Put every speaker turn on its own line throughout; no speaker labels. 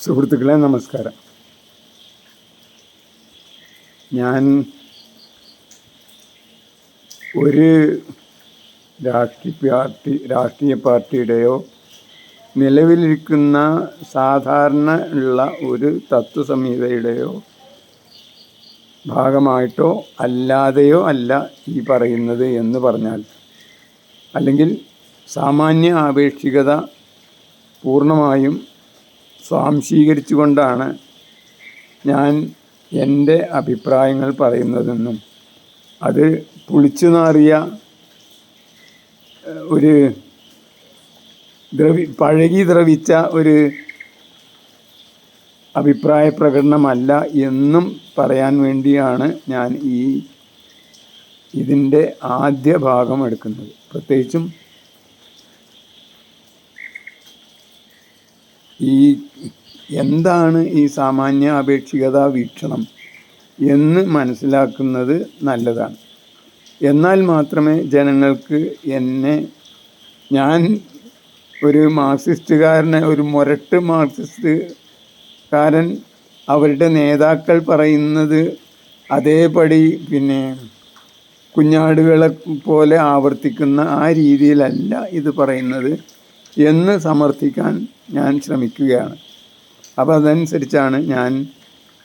സുഹൃത്തുക്കളെ നമസ്കാരം. ഞാൻ ഒരു രാഷ്ട്രീയ പാർട്ടി രാഷ്ട്രീയ പാർട്ടിയുടെയോ നിലവിലിരിക്കുന്ന സാധാരണ ഉള്ള ഒരു തത്വസംഹിതയുടെയോ ഭാഗമായിട്ടോ അല്ലാതെയോ അല്ല ഈ പറയുന്നത് എന്ന് പറഞ്ഞാൽ അല്ലെങ്കിൽ സാമാന്യ ആപേക്ഷികത പൂർണമായും സ്വാംശീകരിച്ചുകൊണ്ടാണ് ഞാൻ എന്റെ അഭിപ്രായങ്ങൾ പറയുന്നതെന്നും അത് പുളിച്ചു നാറിയ ഒരു ദ്രവി പഴകി ദ്രവിച്ച ഒരു അഭിപ്രായ പ്രകടനമല്ല എന്നും പറയാൻ വേണ്ടിയാണ് ഞാൻ ഈ ഇതിന്റെ ആദ്യ ഭാഗം എടുക്കുന്നത്. പ്രത്യേകിച്ചും ഈ എന്താണ് ഈ സാമാന്യ അപേക്ഷികത വീക്ഷണം എന്ന് മനസ്സിലാക്കുന്നത് നല്ലതാണ്. എന്നാൽ മാത്രമേ ജനങ്ങൾക്ക് എന്നെ ഞാൻ ഒരു മാർക്സിസ്റ്റുകാരനെ ഒരു മുരട്ട് മാർക്സിസ്റ്റുകാരൻ അവരുടെ നേതാക്കൾ പറയുന്നത് അതേപടി പിന്നെ കുഞ്ഞാടുകളെ പോലെ ആവർത്തിക്കുന്ന ആ രീതിയിലല്ല ഇത് പറയുന്നത്. എന്ന് സമർത്ഥിക്കാൻ ഞാൻ ശ്രമിക്കുകയാണ്. അപ്പോൾ അതനുസരിച്ചാണ് ഞാൻ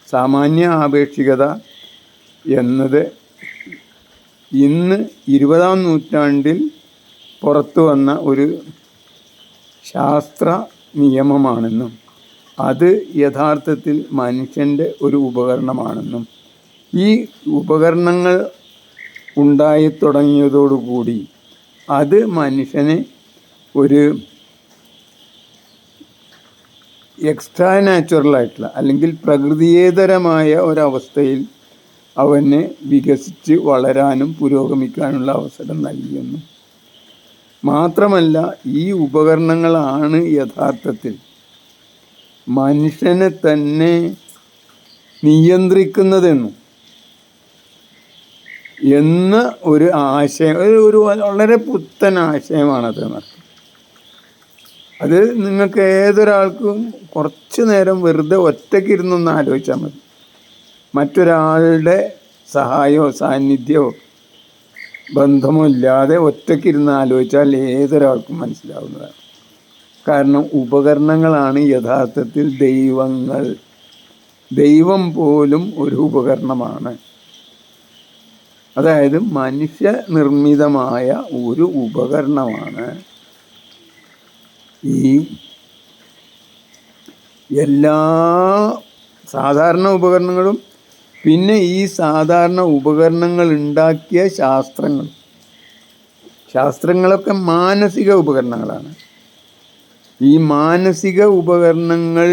സാമാന്യ ആപേക്ഷികത എന്നത് ഇന്ന് ഇരുപതാം നൂറ്റാണ്ടിൽ പുറത്തു വന്ന ഒരു ശാസ്ത്ര നിയമമാണെന്നും അത് യഥാർത്ഥത്തിൽ മനുഷ്യന്റെ ഒരു ഉപകരണമാണെന്നും ഈ ഉപകരണങ്ങൾ ഉണ്ടായി തുടങ്ങിയതോടുകൂടി അത് മനുഷ്യനെ ഒരു എക്സ്ട്രാ നാച്ചുറലായിട്ടുള്ള അല്ലെങ്കിൽ പ്രകൃതിയേതരമായ ഒരവസ്ഥയിൽ അവന് വികസിച്ച് വളരാനും പുരോഗമിക്കാനുള്ള അവസരം നൽകിയെന്നും. മാത്രമല്ല ഈ ഉപകരണങ്ങളാണ് യഥാർത്ഥത്തിൽ മനുഷ്യനെ തന്നെ നിയന്ത്രിക്കുന്നതെന്നും എന്ന ഒരു ആശയം ഒരു വളരെ പുത്തൻ ആശയമാണത്. എന്നർത്ഥം അത് നിങ്ങൾക്ക് ഏതൊരാൾക്കും കുറച്ച് നേരം വെറുതെ ഒറ്റയ്ക്ക് ഇരുന്നൊന്ന് ആലോചിച്ചാൽ മതി. മറ്റൊരാളുടെ സഹായമോ സാന്നിധ്യമോ ബന്ധമോ ഇല്ലാതെ ഒറ്റയ്ക്കിരുന്ന് ആലോചിച്ചാൽ ഏതൊരാൾക്കും മനസ്സിലാവുന്നതാണ്. കാരണം ഉപകരണങ്ങളാണ് യഥാർത്ഥത്തിൽ ദൈവങ്ങൾ. ദൈവം പോലും ഒരു ഉപകരണമാണ്. അതായത് മനുഷ്യ നിർമ്മിതമായ ഒരു ഉപകരണമാണ്. ഈ എല്ലാ സാധാരണ ഉപകരണങ്ങളും പിന്നെ ഈ സാധാരണ ഉപകരണങ്ങൾ ഉണ്ടാക്കിയ ശാസ്ത്രങ്ങൾ. ശാസ്ത്രങ്ങളൊക്കെ മാനസിക ഉപകരണങ്ങളാണ്. ഈ മാനസിക ഉപകരണങ്ങൾ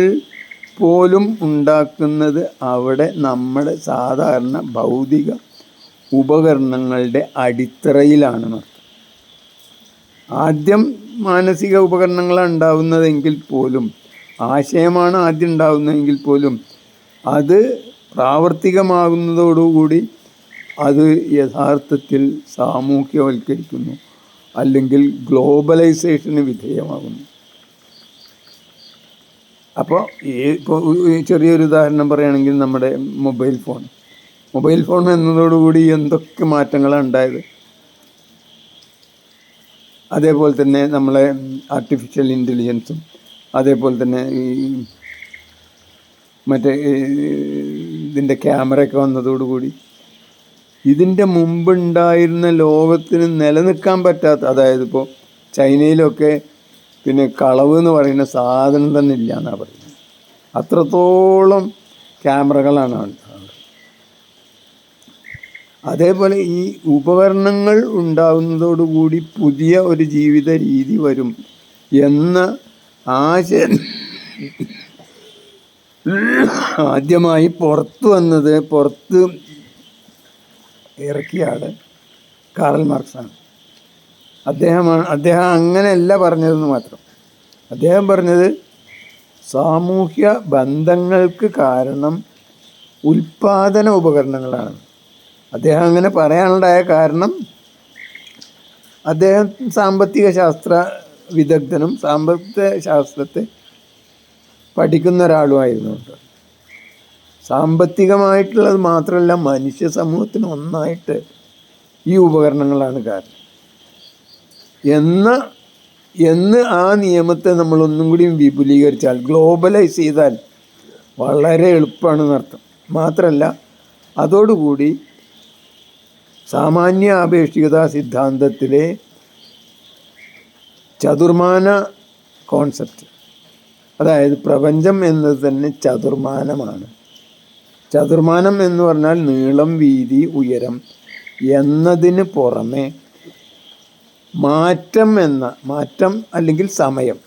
പോലും ഉണ്ടാക്കുന്നത് അവിടെ നമ്മുടെ സാധാരണ ഭൗതിക ഉപകരണങ്ങളുടെ അടിത്തറയിലാണ്. ആദ്യം മാനസിക ഉപകരണങ്ങളാണ് ഉണ്ടാവുന്നതെങ്കിൽ പോലും ആശയമാണ് ആദ്യം ഉണ്ടാവുന്നതെങ്കിൽ പോലും അത് പ്രാവർത്തികമാകുന്നതോടുകൂടി അത് യഥാർത്ഥത്തിൽ സാമൂഹ്യവൽക്കരിക്കുന്നു അല്ലെങ്കിൽ ഗ്ലോബലൈസേഷന് വിധേയമാകുന്നു. അപ്പോൾ ഈ ഇപ്പോൾ ചെറിയൊരു ഉദാഹരണം പറയുകയാണെങ്കിൽ നമ്മുടെ മൊബൈൽ ഫോൺ. മൊബൈൽ ഫോൺ എന്നതോടുകൂടി എന്തൊക്കെ മാറ്റങ്ങളാണ് ഉണ്ടായത്? അതേപോലെ തന്നെ നമ്മളെ ആർട്ടിഫിഷ്യൽ ഇന്റലിജൻസും അതേപോലെ തന്നെ ഈ മറ്റേ ഇതിന്റെ ക്യാമറയൊക്കെ വന്നതോടുകൂടി ഇതിന്റെ മുമ്പുണ്ടായിരുന്ന ലോകത്തിന് നിലനിൽക്കാൻ പറ്റാത്ത അതായത് ഇപ്പോൾ ചൈനയിലൊക്കെ പിന്നെ കളവ് എന്ന് പറയുന്ന സാധനം തന്നെ ഇല്ല എന്നാണ് പറയുന്നത്. അത്രത്തോളം ക്യാമറകളാണ് അവിടെ അതേപോലെ ഈ ഉപകരണങ്ങൾ ഉണ്ടാകുന്നതോടുകൂടി പുതിയ ഒരു ജീവിത രീതി വരും എന്ന ആശയം ആദ്യമായി പുറത്തു വന്നത് പുറത്ത് ഇറക്കിയാണ് കാറൽ മാർക്സാണ്. അദ്ദേഹമാണ് അദ്ദേഹം അങ്ങനെയല്ല പറഞ്ഞതെന്ന് മാത്രം. അദ്ദേഹം പറഞ്ഞത് സാമൂഹ്യ ബന്ധങ്ങൾക്ക് കാരണം ഉൽപാദന ഉപകരണങ്ങളാണ്. അദ്ദേഹം അങ്ങനെ പറയാനുണ്ടായ കാരണം അദ്ദേഹം സാമ്പത്തിക ശാസ്ത്ര വിദഗ്ധനും സാമ്പത്തിക ശാസ്ത്രത്തെ പഠിക്കുന്ന ഒരാളുമായിരുന്നു. കേട്ടോ സാമ്പത്തികമായിട്ടുള്ളത് മാത്രമല്ല മനുഷ്യ സമൂഹത്തിന് ഒന്നായിട്ട് ഈ ഉപകരണങ്ങളാണ് കാരണം. എന്ന എന്ന് ആ നിയമത്തെ നമ്മൾ ഒന്നും കൂടി വിപുലീകരിച്ചാൽ ഗ്ലോബലൈസ് ചെയ്താൽ വളരെ എളുപ്പമാണെന്നർത്ഥം. മാത്രമല്ല അതോടുകൂടി സാമാന്യ ആപേക്ഷികത സിദ്ധാന്തത്തിലെ ചതുർമാന കോൺസെപ്റ്റ്. അതായത് പ്രപഞ്ചം എന്നത് തന്നെ ചതുർമാനമാണ്. ചതുർമാനം എന്ന് പറഞ്ഞാൽ നീളം വീതി ഉയരം എന്നതിന് പുറമെ മാറ്റം എന്ന മാറ്റം അല്ലെങ്കിൽ സമയം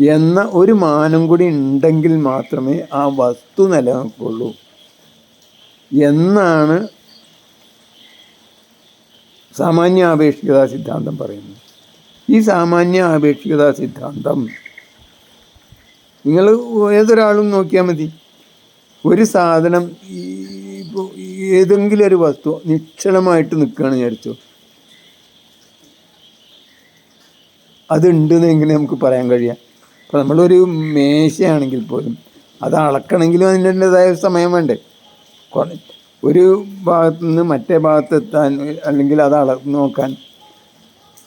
എന്ന ഒരു മാനം കൂടി ഉണ്ടെങ്കിൽ മാത്രമേ ആ വസ്തു നിലനിൽക്കുള്ളൂ. എന്നാണ് സാമാന്യ ആപേക്ഷികത സിദ്ധാന്തം പറയുന്നു. ഈ സാമാന്യ ആപേക്ഷികത സിദ്ധാന്തം നിങ്ങൾ ഏതൊരാളും നോക്കിയാൽ മതി. ഒരു സാധനം ഏതെങ്കിലും ഒരു വസ്തു നിക്ഷണമായിട്ട് നിൽക്കുകയാണ് വിചാരിച്ചു. അതുണ്ടെന്ന് എങ്ങനെ നമുക്ക് പറയാൻ കഴിയാം. ഇപ്പോൾ നമ്മളൊരു മേശയാണെങ്കിൽ പോലും അത് അളക്കണമെങ്കിലും അതിന്റെതായ സമയം വേണ്ടേ. ഒരു ഭാഗത്ത് നിന്ന് മറ്റേ ഭാഗത്ത് എത്താൻ അല്ലെങ്കിൽ അത് അള നോക്കാൻ.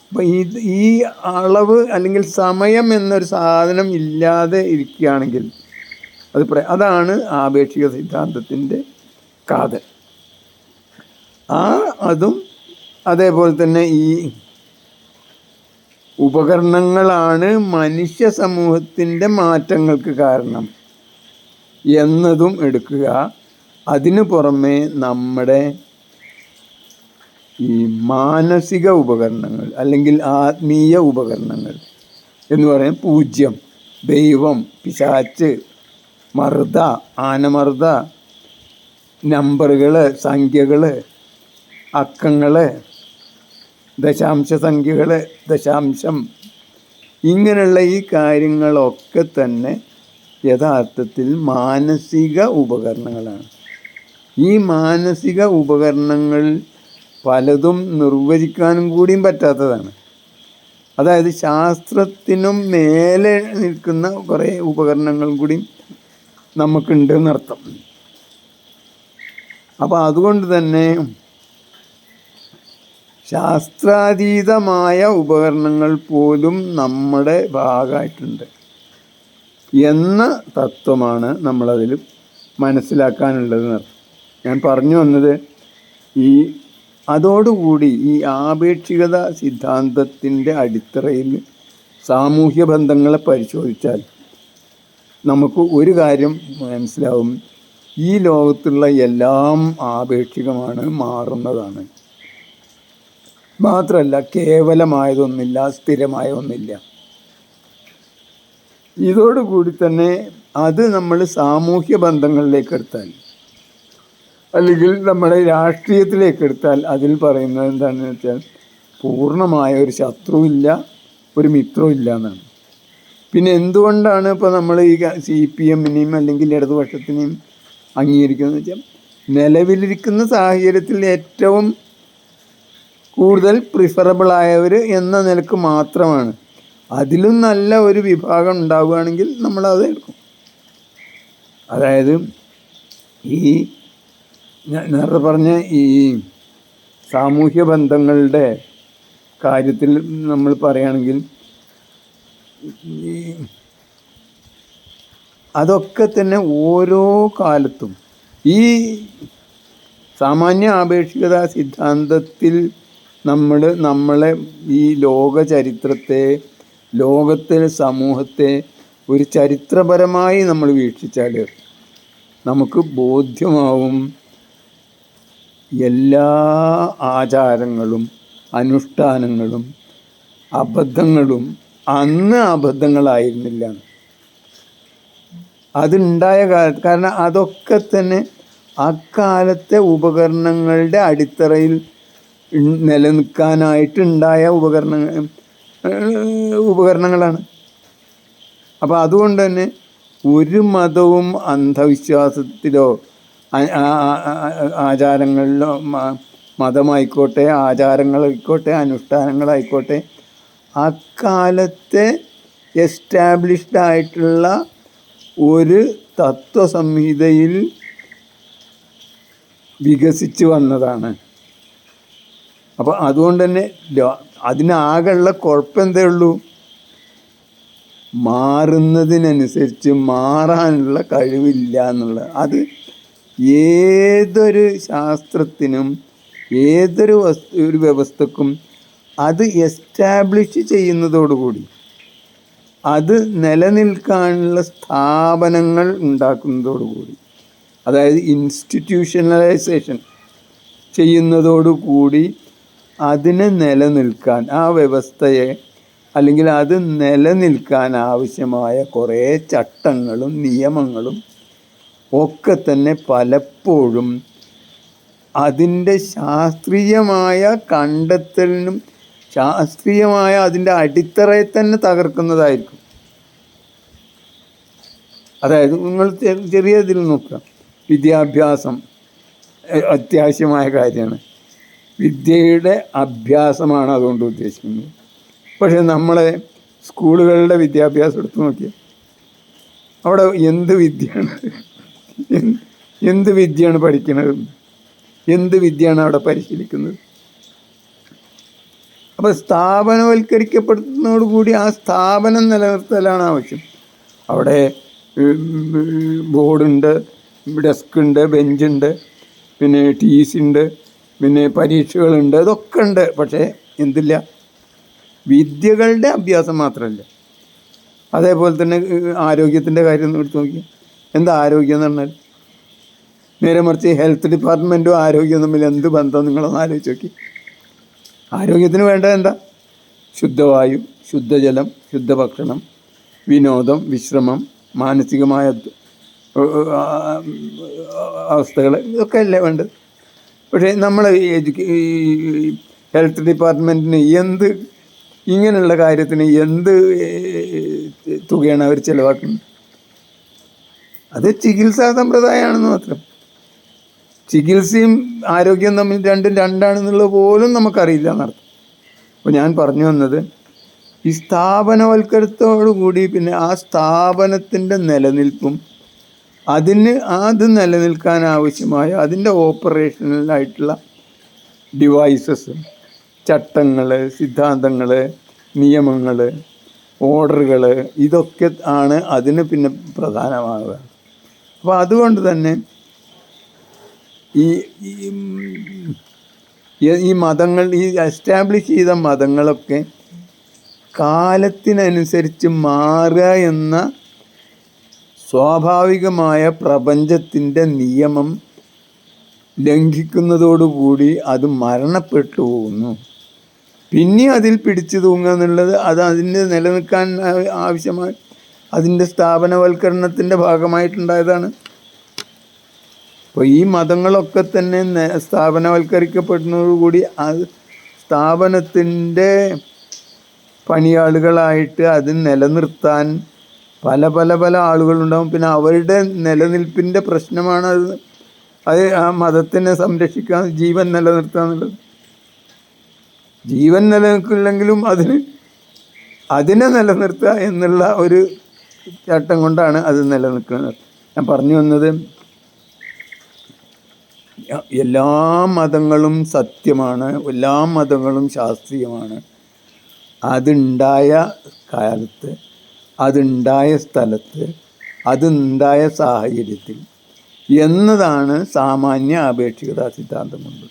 അപ്പം ഈ ഈ അളവ് അല്ലെങ്കിൽ സമയം എന്നൊരു സാധനം ഇല്ലാതെ ഇരിക്കുകയാണെങ്കിൽ അത് പ്ര അതാണ് ആപേക്ഷിക സിദ്ധാന്തത്തിന്റെ കാതൽ. ആ അതും അതേപോലെ തന്നെ ഈ ഉപകരണങ്ങളാണ് മനുഷ്യ സമൂഹത്തിന്റെ മാറ്റങ്ങൾക്ക് കാരണം എന്നതും എടുക്കുക. അതിനു പുറമെ നമ്മുടെ ഈ മാനസിക ഉപകരണങ്ങൾ അല്ലെങ്കിൽ ആത്മീയ ഉപകരണങ്ങൾ എന്ന് പറയാൻ പൂജ്യം ദൈവം പിശാച്ച് മർദ്ദ ആനമർദ്ദ നമ്പറുകൾ സംഖ്യകൾ അക്കങ്ങൾ ദശാംശ സംഖ്യകൾ ദശാംശം. ഇങ്ങനെയുള്ള ഈ കാര്യങ്ങളൊക്കെ തന്നെ യഥാർത്ഥത്തിൽ മാനസിക ഉപകരണങ്ങളാണ്. ഈ മാനസിക ഉപകരണങ്ങൾ പലതും നിർവചിക്കാനും കൂടിയും പറ്റാത്തതാണ്. അതായത് ശാസ്ത്രത്തിനും മേലെ നിൽക്കുന്ന കുറേ ഉപകരണങ്ങൾ കൂടി നമുക്കുണ്ട് എന്നർത്ഥം അപ്പോൾ അതുകൊണ്ട് തന്നെ ശാസ്ത്രാതീതമായ ഉപകരണങ്ങൾ പോലും നമ്മുടെ ഭാഗമായിട്ടുണ്ട് എന്ന തത്വമാണ് നമ്മളതിൽ മനസ്സിലാക്കാനുള്ളത് എന്നർത്ഥം ഞാൻ പറഞ്ഞു വന്നത് ഈ അതോടുകൂടി ഈ ആപേക്ഷികത സിദ്ധാന്തത്തിന്റെ അടിത്തറയിൽ സാമൂഹ്യ ബന്ധങ്ങളെ പരിശോധിച്ചാൽ നമുക്ക് ഒരു കാര്യം മനസ്സിലാവും. ഈ ലോകത്തുള്ള എല്ലാം ആപേക്ഷികമാണ് മാറുന്നതാണ്. മാത്രമല്ല കേവലമായതൊന്നില്ല സ്ഥിരമായ ഒന്നില്ല ഇതോടുകൂടി തന്നെ അത് നമ്മൾ സാമൂഹ്യ ബന്ധങ്ങളിലേക്ക് എടുത്താൽ അല്ലെങ്കിൽ നമ്മുടെ രാഷ്ട്രീയത്തിലേക്ക് എടുത്താൽ അതിൽ പറയുന്നത് എന്താണെന്ന് വെച്ചാൽ പൂർണമായ ഒരു ശത്രുവില്ല ഒരു മിത്രവും ഇല്ല എന്നാണ്. പിന്നെ എന്തുകൊണ്ടാണ് ഇപ്പോൾ നമ്മൾ ഈ സി പി എമ്മിനെയും അല്ലെങ്കിൽ ഇടതുപക്ഷത്തിനെയും അംഗീകരിക്കുന്നത് വെച്ചാൽ നിലവിലിരിക്കുന്ന സാഹചര്യത്തിൽ ഏറ്റവും കൂടുതൽ പ്രിഫറബിൾ ആയവർ എന്ന നിലയ്ക്ക് മാത്രമാണ്. അതിലും നല്ല ഒരു വിഭാഗം ഉണ്ടാവുകയാണെങ്കിൽ നമ്മളത് എടുക്കും. അതായത് ഈ ഞാൻ നേരത്തെ പറഞ്ഞ ഈ സാമൂഹ്യ ബന്ധങ്ങളുടെ കാര്യത്തിൽ നമ്മൾ പറയുകയാണെങ്കിൽ ഈ അതൊക്കെ തന്നെ ഓരോ കാലത്തും ഈ സാമാന്യ ആപേക്ഷികത സിദ്ധാന്തത്തിൽ നമ്മൾ നമ്മളെ ഈ ലോക ചരിത്രത്തെ ലോകത്തെ സമൂഹത്തെ ഒരു ചരിത്രപരമായി നമ്മൾ വീക്ഷിച്ചാൽ നമുക്ക് ബോധ്യമാവും. എല്ലാ ആചാരങ്ങളും അനുഷ്ഠാനങ്ങളും അബദ്ധങ്ങളും അന്ന് അബദ്ധങ്ങളായിരുന്നില്ല. അതുണ്ടായ കാലത്ത് കാരണം അതൊക്കെ തന്നെ അക്കാലത്തെ ഉപകരണങ്ങളുടെ അടിത്തറയിൽ നിലനിൽക്കാനായിട്ടുണ്ടായ ഉപകരണങ്ങൾ ഉപകരണങ്ങളാണ്. അപ്പോൾ അതുകൊണ്ട് തന്നെ ഒരു മതവും അന്ധവിശ്വാസത്തിലോ ആചാരങ്ങളിലോ മതമായിക്കോട്ടെ ആചാരങ്ങളായിക്കോട്ടെ അനുഷ്ഠാനങ്ങളായിക്കോട്ടെ അക്കാലത്തെ എസ്റ്റാബ്ലിഷ്ഡ് ആയിട്ടുള്ള ഒരു തത്വസംഹിതയിൽ വികസിച്ച് വന്നതാണ്. അപ്പോൾ അതുകൊണ്ട് തന്നെ അതിനാകെയുള്ള കുഴപ്പമെന്തേ ഉള്ളൂ? മാറുന്നതിനനുസരിച്ച് മാറാനുള്ള കഴിവില്ല എന്നുള്ളത്. അത് ഏതൊരു ശാസ്ത്രത്തിനും ഏതൊരു വസ്തു ഒരു വ്യവസ്ഥക്കും അത് എസ്റ്റാബ്ലിഷ് ചെയ്യുന്നതോടുകൂടി അത് നിലനിൽക്കാനുള്ള സ്ഥാപനങ്ങൾ ഉണ്ടാക്കുന്നതോടുകൂടി അതായത് ഇൻസ്റ്റിറ്റ്യൂഷണലൈസേഷൻ ചെയ്യുന്നതോടുകൂടി അതിനെ നിലനിൽക്കാൻ ആ വ്യവസ്ഥയെ അല്ലെങ്കിൽ അത് നിലനിൽക്കാൻ ആവശ്യമായ കുറേ ചട്ടങ്ങളും നിയമങ്ങളും ഒക്കെ തന്നെ പലപ്പോഴും അതിന്റെ ശാസ്ത്രീയമായ കണ്ടെത്തലിനും ശാസ്ത്രീയമായ അതിന്റെ അടിത്തറയെ തന്നെ തകർക്കുന്നതായിരിക്കും. അതായത് നിങ്ങൾ ചെറിയ ഇതിൽ നോക്കുക. വിദ്യാഭ്യാസം അത്യാവശ്യമായ കാര്യമാണ്. വിദ്യയുടെ അഭ്യാസമാണ് അതുകൊണ്ട് ഉദ്ദേശിക്കുന്നത്. പക്ഷേ നമ്മളെ സ്കൂളുകളുടെ വിദ്യാഭ്യാസം എടുത്ത് നോക്കിയാൽ അവിടെ എന്ത് വിദ്യയാണ്? എന്ത് വിദ്യയാണ് പഠിക്കുന്നത്? എന്ത് വിദ്യയാണ് അവിടെ പരിശീലിക്കുന്നത്? അപ്പോൾ സ്ഥാപനവൽക്കരിക്കപ്പെടുന്നതോടുകൂടി ആ സ്ഥാപനം നിലനിർത്തലാണ് ആവശ്യം. അവിടെ ബോർഡുണ്ട് ഡെസ്ക് ഉണ്ട് ബെഞ്ചുണ്ട് പിന്നെ ടി സി ഉണ്ട് പിന്നെ പരീക്ഷകളുണ്ട് അതൊക്കെ ഉണ്ട്. പക്ഷേ എന്തില്ല? വിദ്യകളുടെ അഭ്യാസം മാത്രമല്ല. അതേപോലെ തന്നെ ആരോഗ്യത്തിന്റെ കാര്യം ഒന്ന് എടുത്ത് നോക്കി എന്താ ആരോഗ്യം എന്ന് പറഞ്ഞാൽ? നേരെ മറിച്ച് ഹെൽത്ത് ഡിപ്പാർട്ട്മെന്റും ആരോഗ്യവും തമ്മിൽ എന്ത് ബന്ധം നിങ്ങളൊന്ന് ആലോചിച്ച് നോക്കി. ആരോഗ്യത്തിന് വേണ്ടത് എന്താ? ശുദ്ധവായു ശുദ്ധജലം ശുദ്ധഭക്ഷണം വിനോദം വിശ്രമം മാനസികമായ അവസ്ഥകൾ ഇതൊക്കെ അല്ലേ വേണ്ടത്? പക്ഷേ നമ്മൾ ഈ ഹെൽത്ത് ഡിപ്പാർട്ട്മെന്റിന് എന്ത് ഇങ്ങനെയുള്ള കാര്യത്തിന് എന്ത് തുകയാണ് അവർ ചിലവാക്കുന്നത്? അത് ചികിത്സാ സമ്പ്രദായമാണെന്ന് മാത്രം. ചികിത്സയും ആരോഗ്യവും തമ്മിൽ രണ്ടും രണ്ടാണെന്നുള്ളത് പോലും നമുക്കറിയില്ല എന്നർത്ഥം അപ്പോൾ ഞാൻ പറഞ്ഞു വന്നത് ഈ സ്ഥാപനവൽക്കരണത്തോടുകൂടി പിന്നെ ആ സ്ഥാപനത്തിന്റെ നിലനിൽപ്പും അതിന് അത് നിലനിൽക്കാൻ ആവശ്യമായ അതിന്റെ ഓപ്പറേഷനലായിട്ടുള്ള ഡിവൈസസ് ചട്ടങ്ങൾ സിദ്ധാന്തങ്ങൾ നിയമങ്ങൾ ഓർഡറുകൾ ഇതൊക്കെ ആണ് അതിന് പിന്നെ പ്രധാനമാകുക അപ്പോൾ അതുകൊണ്ട് തന്നെ ഈ ഈ, മതങ്ങൾ ഈ എസ്റ്റാബ്ലിഷ് ചെയ്ത മതങ്ങളൊക്കെ കാലത്തിനനുസരിച്ച് മാറുക എന്ന സ്വാഭാവികമായ പ്രപഞ്ചത്തിന്റെ നിയമം ലംഘിക്കുന്നതോടുകൂടി അത് മരണപ്പെട്ടു പോകുന്നു. പിന്നെ അതിൽ പിടിച്ചു തൂങ്ങുക എന്നുള്ളത് അത് അതിന്റെ നിലനിൽക്കാൻ ആവശ്യമായ അതിന്റെ സ്ഥാപനവൽക്കരണത്തിന്റെ ഭാഗമായിട്ടുണ്ടായതാണ്. അപ്പോൾ ഈ മതങ്ങളൊക്കെ തന്നെ സ്ഥാപനവൽക്കരിക്കപ്പെടുന്നതോടുകൂടി അത് സ്ഥാപനത്തിന്റെ പണിയാളുകളായിട്ട് അത് നിലനിർത്താൻ പല പല പല ആളുകളുണ്ടാവും. പിന്നെ അവരുടെ നിലനിൽപ്പിന്റെ പ്രശ്നമാണ് അത്. അത് ആ മതത്തിനെ സംരക്ഷിക്കാൻ ജീവൻ നിലനിർത്തുക എന്നുള്ളത്. ജീവൻ നിലനിൽക്കില്ലെങ്കിലും അതിന് അതിനെ നിലനിർത്തുക എന്നുള്ള ഒരു ചട്ടം കൊണ്ടാണ് അത് നിലനിൽക്കുന്നത്. ഞാൻ പറഞ്ഞു വന്നത് എല്ലാ മതങ്ങളും സത്യമാണ് എല്ലാ മതങ്ങളും ശാസ്ത്രീയമാണ്. അതുണ്ടായ കാലത്ത് അതുണ്ടായ സ്ഥലത്ത് അതുണ്ടായ സാഹചര്യത്തിൽ എന്നതാണ് സാമാന്യ ആപേക്ഷികതാ സിദ്ധാന്തം കൊണ്ട്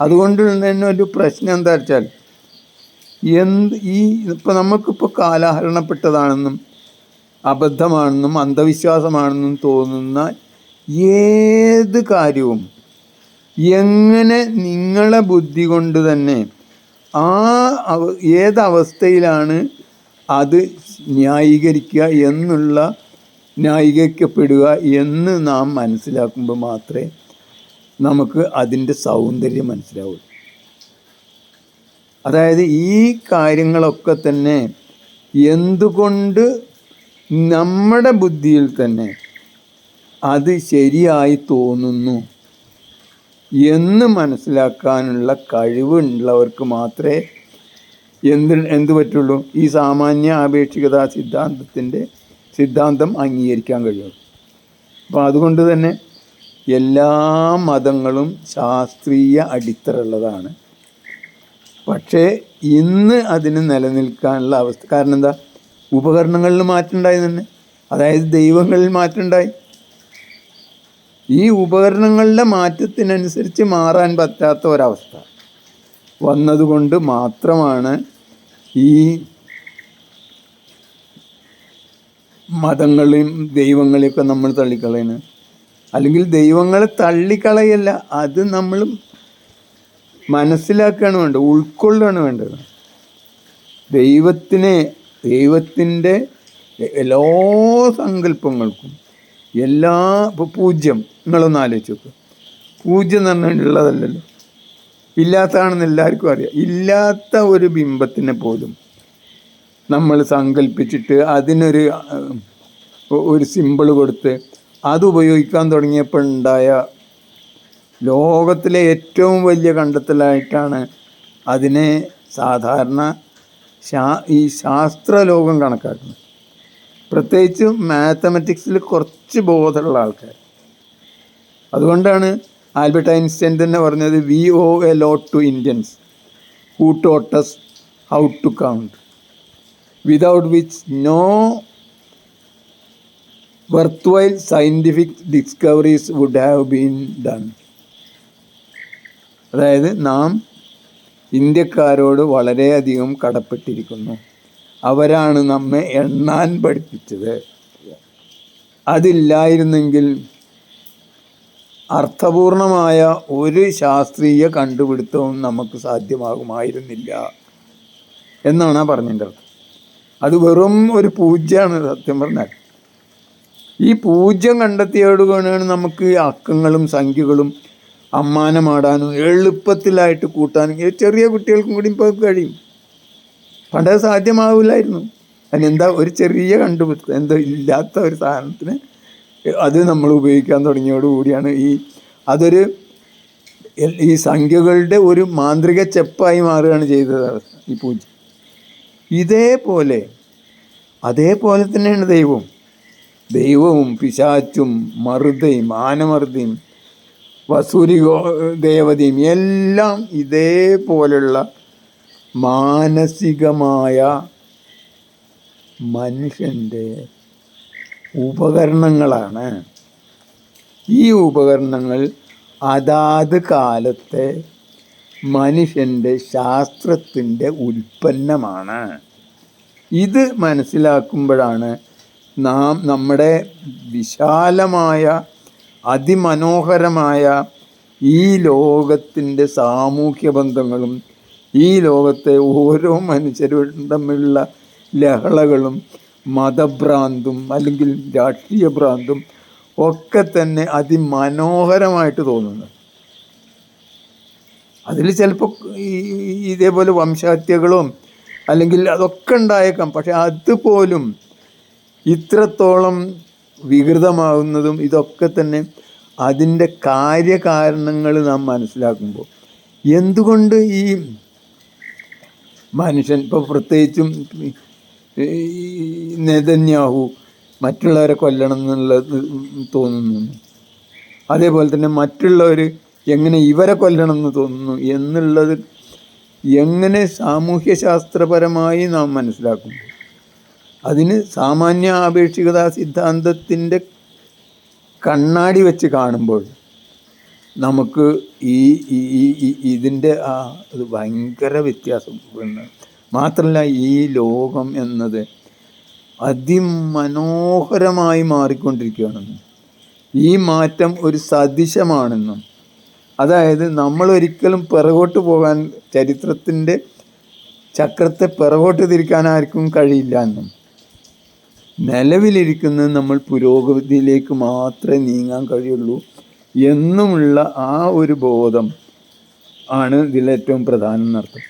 അതുകൊണ്ട് തന്നെ ഒരു പ്രശ്നം എന്താ വെച്ചാൽ എന്ത് ഈ ഇപ്പം നമുക്കിപ്പോൾ കാലഹരണപ്പെട്ടതാണെന്നും അബദ്ധമാണെന്നും അന്ധവിശ്വാസമാണെന്നും തോന്നുന്ന ഏത് കാര്യവും എങ്ങനെ നിങ്ങളെ ബുദ്ധി കൊണ്ട് തന്നെ ആ ഏതവസ്ഥയിലാണ് അത് ന്യായീകരിക്കുക എന്നുള്ള ന്യായീകരിക്കപ്പെടുക എന്ന് നാം മനസ്സിലാക്കുമ്പോൾ മാത്രമേ നമുക്ക് അതിന്റെ സൗന്ദര്യം മനസ്സിലാവൂ അതായത് ഈ കാര്യങ്ങളൊക്കെ തന്നെ എന്തുകൊണ്ട് നമ്മുടെ ബുദ്ധിയിൽ തന്നെ അത് ശരിയായി തോന്നുന്നു എന്ന് മനസ്സിലാക്കാനുള്ള കഴിവുള്ളവർക്ക് മാത്രമേ എന്ത് എന്ത് പറ്റുള്ളൂ? ഈ സാമാന്യ ആപേക്ഷികതാ സിദ്ധാന്തത്തിന്റെ സിദ്ധാന്തം അംഗീകരിക്കാൻ കഴിയുള്ളൂ. അപ്പോൾ അതുകൊണ്ട് തന്നെ എല്ലാ മതങ്ങളും ശാസ്ത്രീയ അടിത്തറുള്ളതാണ് പക്ഷേ ഇന്ന് അതിന് നിലനിൽക്കാനുള്ള അവസ്ഥ കാരണം എന്താ? ഉപകരണങ്ങളിൽ മാറ്റമുണ്ടായി തന്നെ അതായത് ദൈവങ്ങളിൽ മാറ്റമുണ്ടായി. ഈ ഉപകരണങ്ങളുടെ മാറ്റത്തിനനുസരിച്ച് മാറാൻ പറ്റാത്ത ഒരവസ്ഥ. വന്നതുകൊണ്ട് മാത്രമാണ് ഈ മതങ്ങളെയും ദൈവങ്ങളെയൊക്കെ നമ്മൾ തള്ളിക്കളയുന്നത്. അല്ലെങ്കിൽ ദൈവങ്ങളെ തള്ളിക്കളയല്ല അത് നമ്മൾ മനസ്സിലാക്കുകയാണ് വേണ്ടത് ഉൾക്കൊള്ളുകയാണ് വേണ്ടത്. ദൈവത്തിനെ ദൈവത്തിന്റെ എല്ലാ സങ്കല്പങ്ങൾക്കും എല്ലാ ഇപ്പോൾ പൂജ്യം. നിങ്ങളൊന്ന് ആലോചിച്ച് നോക്കുക പൂജ്യം എന്ന് പറഞ്ഞാൽ ഉള്ളതല്ലല്ലോ. ഇല്ലാത്തതാണെന്ന് എല്ലാവർക്കും അറിയാം. ഇല്ലാത്ത ഒരു ബിംബത്തിനെ പോലും നമ്മൾ സങ്കല്പിച്ചിട്ട് അതിനൊരു ഒരു സിമ്പിൾ കൊടുത്ത് അത് ഉപയോഗിക്കാൻ തുടങ്ങിയപ്പോൾ ഉണ്ടായ ലോകത്തിലെ ഏറ്റവും വലിയ കണ്ടെത്തലായിട്ടാണ് അതിനെ സാധാരണ ശാ ഈ ശാസ്ത്രലോകം കണക്കാക്കുന്നത് പ്രത്യേകിച്ച് മാത്തമെറ്റിക്സിൽ കുറച്ച് ബോധമുള്ള ആൾക്കാർ. അതുകൊണ്ടാണ് ആൽബർട്ട് ഐൻസ്റ്റൈൻ തന്നെ പറഞ്ഞത് we owe a lot to Indians. Who taught us how to count. Without which no worthwhile scientific discoveries would have been done. അതായത് നാം ഇന്ത്യക്കാരോട് വളരെയധികം കടപ്പെട്ടിരിക്കുന്നു. അവരാണ് നമ്മെ എണ്ണാൻ പഠിപ്പിച്ചത്. അതില്ലായിരുന്നെങ്കിൽ അർത്ഥപൂർണമായ ഒരു ശാസ്ത്രീയ കണ്ടുപിടുത്തവും നമുക്ക് സാധ്യമാകുമായിരുന്നില്ല എന്നാണ് ആ പറഞ്ഞതിന്റെ അർത്ഥം. അത് വെറും ഒരു പൂജ്യമാണ് സത്യം പറഞ്ഞാൽ. ഈ പൂജ്യം കണ്ടെത്തിയോടുകയാണ് നമുക്ക് അക്കങ്ങളും സംഖ്യകളും അമ്മാനമാടാനും എളുപ്പത്തിലായിട്ട് കൂട്ടാനും. ചെറിയ കുട്ടികൾക്കും കൂടി ഇപ്പോൾ കഴിയും. പണ്ട് സാധ്യമാവില്ലായിരുന്നു. അതിനെന്താ ഒരു ചെറിയ കണ്ടുപിടുത്തം? എന്തോ ഇല്ലാത്ത ഒരു സാധനത്തിന് അത് നമ്മൾ ഉപയോഗിക്കാൻ തുടങ്ങിയോടുകൂടിയാണ് ഈ അതൊരു ഈ സംഖ്യകളുടെ ഒരു മാന്ത്രിക ചെപ്പായി മാറുകയാണ് ചെയ്തത് ഈ പൂജ. ഇതേപോലെ അതേപോലെ തന്നെയാണ് ദൈവം ദൈവവും പിശാച്ചും മറുതയും ആനമറുതയും വസൂരികോ ദേവതയും എല്ലാം ഇതേപോലുള്ള മാനസികമായ മനുഷ്യന്റെ ഉപകരണങ്ങളാണ്. ഈ ഉപകരണങ്ങൾ അതാത് കാലത്തെ മനുഷ്യന്റെ ശാസ്ത്രത്തിന്റെ ഉൽപ്പന്നമാണ്. ഇത് മനസ്സിലാക്കുമ്പോഴാണ് നാം നമ്മുടെ വിശാലമായ അതിമനോഹരമായ ഈ ലോകത്തിന്റെ സാമൂഹ്യ ബന്ധങ്ങളും ഈ ലോകത്തെ ഓരോ മനുഷ്യരും തമ്മിലുള്ള ലഹളകളും മതഭ്രാന്തും അല്ലെങ്കിൽ രാഷ്ട്രീയ ഭ്രാന്തും ഒക്കെ തന്നെ അതിമനോഹരമായിട്ട് തോന്നുന്നു. അതിൽ ചിലപ്പോൾ ഇതേപോലെ വംശഹത്യകളും അല്ലെങ്കിൽ അതൊക്കെ ഉണ്ടായേക്കാം. പക്ഷെ അതുപോലും ഇത്രത്തോളം വികൃതമാകുന്നതും ഇതൊക്കെ തന്നെ അതിന്റെ കാര്യകാരണങ്ങൾ നാം മനസ്സിലാക്കുമ്പോൾ എന്തുകൊണ്ട് ഈ മനുഷ്യൻ ഇപ്പോൾ പ്രത്യേകിച്ചും നെതന്യാഹു മറ്റുള്ളവരെ കൊല്ലണം എന്നുള്ളത് തോന്നുന്നു. അതേപോലെ തന്നെ മറ്റുള്ളവർ എങ്ങനെ ഇവരെ കൊല്ലണം എന്ന് തോന്നുന്നു എന്നുള്ളത് എങ്ങനെ സാമൂഹ്യശാസ്ത്രപരമായി നാം മനസ്സിലാക്കുന്നു അതിന് സാമാന്യ ആപേക്ഷികതാ സിദ്ധാന്തത്തിന്റെ കണ്ണാടി വെച്ച് കാണുമ്പോൾ നമുക്ക് ഈ ഇതിന്റെ ആ അത് ഭയങ്കര വ്യത്യാസം. മാത്രമല്ല ഈ ലോകം എന്നത് അതിമനോഹരമായി മാറിക്കൊണ്ടിരിക്കുകയാണെന്ന് ഈ മാറ്റം ഒരു സദിശമാണെന്നും. അതായത് നമ്മൾ ഒരിക്കലും പിറകോട്ട് പോകാൻ ചരിത്രത്തിന്റെ ചക്രത്തെ പിറകോട്ട് തിരിക്കാൻ ആർക്കും കഴിയില്ല എന്നും. നിലവിലിരിക്കുന്നത് നമ്മൾ പുരോഗതിയിലേക്ക് മാത്രമേ നീങ്ങാൻ കഴിയുള്ളൂ. എന്നുമുള്ള ആ ഒരു ബോധം ആണ് ഇതിലേറ്റവും പ്രധാനം എന്നർത്ഥം.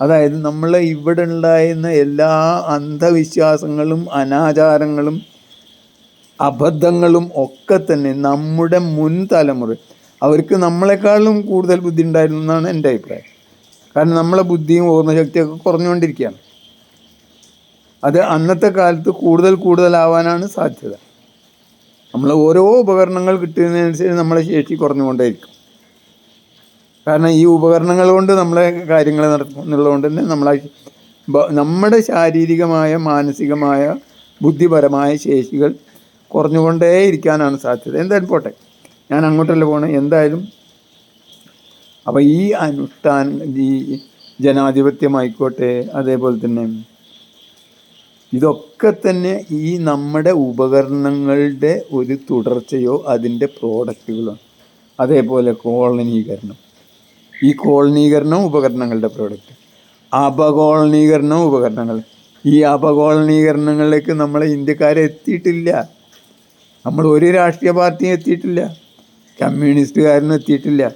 അതായത് നമ്മൾ ഇവിടെ ഉണ്ടായിരുന്ന എല്ലാ അന്ധവിശ്വാസങ്ങളും അനാചാരങ്ങളും അബദ്ധങ്ങളും ഒക്കെ തന്നെ നമ്മുടെ മുൻ തലമുറ അവർക്ക് നമ്മളെക്കാളും കൂടുതൽ ബുദ്ധി ഉണ്ടായിരുന്നു എന്നാണ് എന്റെ അഭിപ്രായം. കാരണം നമ്മളെ ബുദ്ധിയും ഓർമ്മ ശക്തിയൊക്കെ കുറഞ്ഞുകൊണ്ടിരിക്കുകയാണ്. അത് അന്നത്തെ കാലത്ത് കൂടുതൽ കൂടുതലാവാനാണ് സാധ്യത. നമ്മൾ ഓരോ ഉപകരണങ്ങൾ കിട്ടുന്നതിനനുസരിച്ച് നമ്മളെ ശേഷി കുറഞ്ഞുകൊണ്ടേയിരിക്കും. കാരണം ഈ ഉപകരണങ്ങൾ കൊണ്ട് നമ്മളെ കാര്യങ്ങൾ നടക്കുന്നുള്ളതുകൊണ്ട് തന്നെ നമ്മളെ നമ്മുടെ ശാരീരികമായ മാനസികമായ ബുദ്ധിപരമായ ശേഷികൾ കുറഞ്ഞുകൊണ്ടേ ഇരിക്കാനാണ് സാധ്യത. എന്തായാലും പോട്ടെ. ഞാൻ അങ്ങോട്ടല്ല പോണേ? എന്തായാലും അപ്പോൾ ഈ അനുഷ്ഠാന ഈ ജനാധിപത്യമായിക്കോട്ടെ അതേപോലെ തന്നെ ഇതൊക്കെ തന്നെ ഈ നമ്മുടെ ഉപകരണങ്ങളുടെ ഒരു തുടർച്ചയോ അതിന്റെ പ്രോഡക്റ്റുകളോ അതേപോലെ കോളനീകരണം. ഈ കോളനീകരണം ഉപകരണങ്ങളുടെ പ്രോഡക്റ്റ്. അപകോളനീകരണം ഉപകരണങ്ങൾ. ഈ അപകോളനീകരണങ്ങളിലേക്ക് നമ്മളെ ഇന്ത്യക്കാരെ എത്തിയിട്ടില്ല. നമ്മൾ ഒരു രാഷ്ട്രീയ പാർട്ടിയും എത്തിയിട്ടില്ല. കമ്മ്യൂണിസ്റ്റുകാരനും എത്തിയിട്ടില്ല.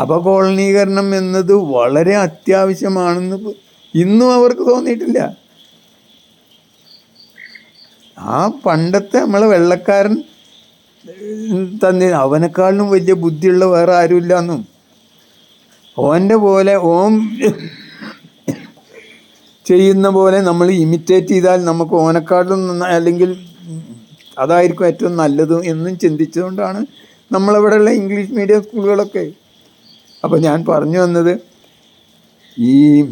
അപകോളനീകരണം എന്നത് വളരെ അത്യാവശ്യമാണെന്ന് ഇന്നും അവർക്ക് തോന്നിയിട്ടില്ല. ആ പണ്ടത്തെ നമ്മളെ വെള്ളക്കാരൻ തന്നെ അവനെക്കാളിലും വലിയ ബുദ്ധിയുള്ള വേറെ ആരുമില്ല എന്നും ഓന്റെ പോലെ ഓം ചെയ്യുന്ന പോലെ നമ്മൾ ഇമിറ്റേറ്റ് ചെയ്താൽ നമുക്ക് ഓനെക്കാട്ടിലും അല്ലെങ്കിൽ അതായിരിക്കും ഏറ്റവും നല്ലത് എന്നും ചിന്തിച്ചുകൊണ്ടാണ് നമ്മളിവിടെയുള്ള ഇംഗ്ലീഷ് മീഡിയം സ്കൂളുകളൊക്കെ. അപ്പോൾ ഞാൻ പറഞ്ഞു വന്നത് ഈ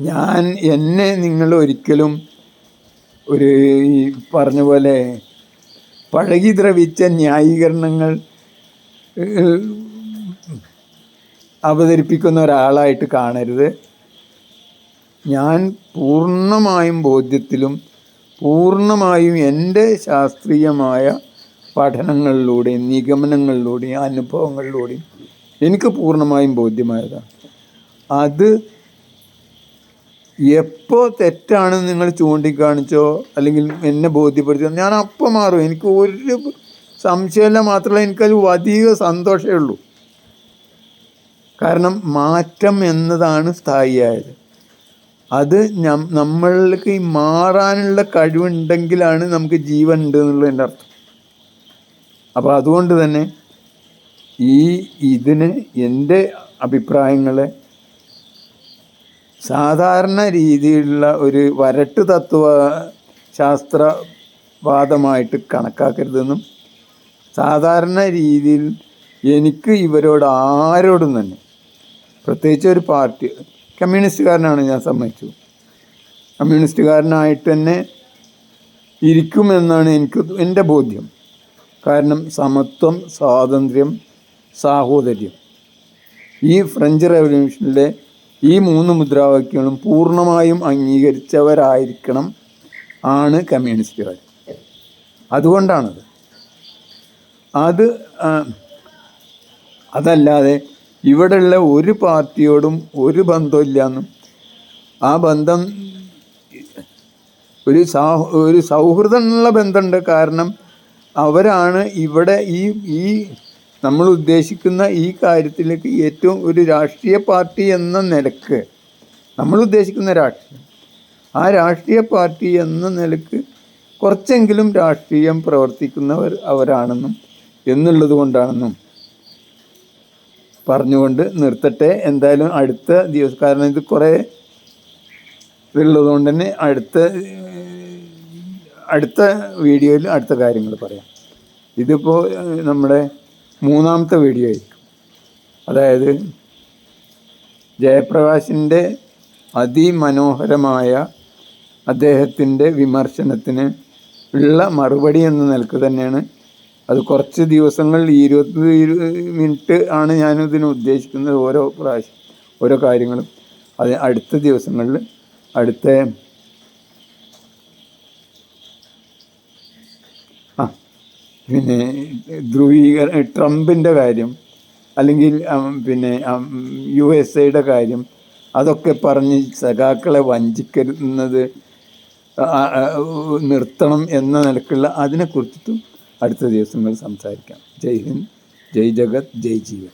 ഞാൻ എന്നെ നിങ്ങൾ ഒരിക്കലും ഒരു ഈ പറഞ്ഞ പോലെ പഴകി ദ്രവിച്ച ന്യായീകരണങ്ങൾ അവതരിപ്പിക്കുന്ന ഒരാളായിട്ട് കാണരുത്. ഞാൻ പൂർണമായും ബോധ്യത്തിലും പൂർണമായും എന്റെ ശാസ്ത്രീയമായ പഠനങ്ങളിലൂടെയും നിഗമനങ്ങളിലൂടെയും അനുഭവങ്ങളിലൂടെയും എനിക്ക് പൂർണമായും ബോധ്യമായതാണ്. അത് എപ്പോൾ തെറ്റാണെന്ന് നിങ്ങൾ ചൂണ്ടിക്കാണിച്ചോ അല്ലെങ്കിൽ എന്നെ ബോധ്യപ്പെടുത്തിയോ ഞാൻ അപ്പം മാറും. എനിക്ക് ഒരു സംശയമില്ല മാത്രമല്ല എനിക്കത് അധിക സന്തോഷമേ ഉള്ളൂ. കാരണം മാറ്റം എന്നതാണ് സ്ഥായിയായത്. അത് നമ്മൾക്ക് ഈ മാറാനുള്ള കഴിവുണ്ടെങ്കിലാണ് നമുക്ക് ജീവൻ ഉണ്ട് എന്നുള്ളതിന്റെ അർത്ഥം. അപ്പോൾ അതുകൊണ്ട് തന്നെ ഈ ഇതിന് എന്റെ അഭിപ്രായങ്ങളെ സാധാരണ രീതിയിലുള്ള ഒരു വരട്ട് തത്വ ശാസ്ത്രവാദമായിട്ട് കണക്കാക്കരുതെന്നും സാധാരണ രീതിയിൽ എനിക്ക് ഇവരോട് ആരോടും തന്നെ പ്രത്യേകിച്ച് ഒരു പാർട്ടി കമ്മ്യൂണിസ്റ്റുകാരനാണ് ഞാൻ സമ്മതിച്ചു. കമ്മ്യൂണിസ്റ്റുകാരനായിട്ട് തന്നെ ഇരിക്കുമെന്നാണ് എനിക്ക് എന്റെ ബോധ്യം. കാരണം സമത്വം സ്വാതന്ത്ര്യം സാഹോദര്യം. ഈ ഫ്രഞ്ച് റവല്യൂഷനിലെ ഈ മൂന്ന് മുദ്രാവാക്യങ്ങളും പൂർണമായും അംഗീകരിച്ചവരായിരിക്കണം ആണ് കമ്മ്യൂണിസ്റ്റുകാർ അതുകൊണ്ടാണത്. അത് അതല്ലാതെ ഇവിടെയുള്ള ഒരു പാർട്ടിയോടും ഒരു ബന്ധമില്ല എന്നും ആ ബന്ധം ഒരു ഒരു സൗഹൃദമുള്ള ബന്ധമുണ്ട് കാരണം അവരാണ് ഇവിടെ ഈ ഈ നമ്മൾ ഉദ്ദേശിക്കുന്ന ഈ കാര്യത്തിലേക്ക് ഏറ്റവും ഒരു രാഷ്ട്രീയ പാർട്ടി എന്ന നിലയ്ക്ക് നമ്മൾ ഉദ്ദേശിക്കുന്ന രാഷ്ട്രീയം ആ രാഷ്ട്രീയ പാർട്ടി എന്ന നിലയ്ക്ക് കുറച്ചെങ്കിലും രാഷ്ട്രീയം പ്രവർത്തിക്കുന്നവർ അവരാണെന്നും എന്നുള്ളത് കൊണ്ടാണെന്നും പറഞ്ഞുകൊണ്ട് നിർത്തട്ടെ. എന്തായാലും അടുത്ത ദിവസം കാരണം ഇത് കുറേ ഇതുള്ളതുകൊണ്ട് തന്നെ അടുത്ത അടുത്ത വീഡിയോയിൽ അടുത്ത കാര്യങ്ങൾ പറയാം. ഇതിപ്പോൾ നമ്മുടെ മൂന്നാമത്തെ വീഡിയോ ആയിരിക്കും. അതായത് ജയപ്രകാശിന്റെ അതിമനോഹരമായ അദ്ദേഹത്തിന്റെ വിമർശനത്തിന് ഉള്ള മറുപടി എന്ന നിലയ്ക്ക് തന്നെയാണ്. അത് കുറച്ച് ദിവസങ്ങൾ ഇരുപത് മിനിറ്റ് ആണ് ഞാനിതിന് ഉദ്ദേശിക്കുന്നത് ഓരോ പ്രാവശ്യം ഓരോ കാര്യങ്ങളും. അത് അടുത്ത ദിവസങ്ങളിൽ അടുത്ത പിന്നെ ധ്രുവീകര ട്രംപിന്റെ കാര്യം അല്ലെങ്കിൽ പിന്നെ യു എസ് എയുടെ കാര്യം അതൊക്കെ പറഞ്ഞ് സഖാക്കളെ വഞ്ചിക്കരുന്നത് നിർത്തണം എന്ന നിലക്കുള്ള അതിനെക്കുറിച്ചിട്ടും അടുത്ത ദിവസങ്ങൾ സംസാരിക്കാം. ജയ് ഹിന്ദ് ജയ് ജഗത് ജയ് ജീവൻ.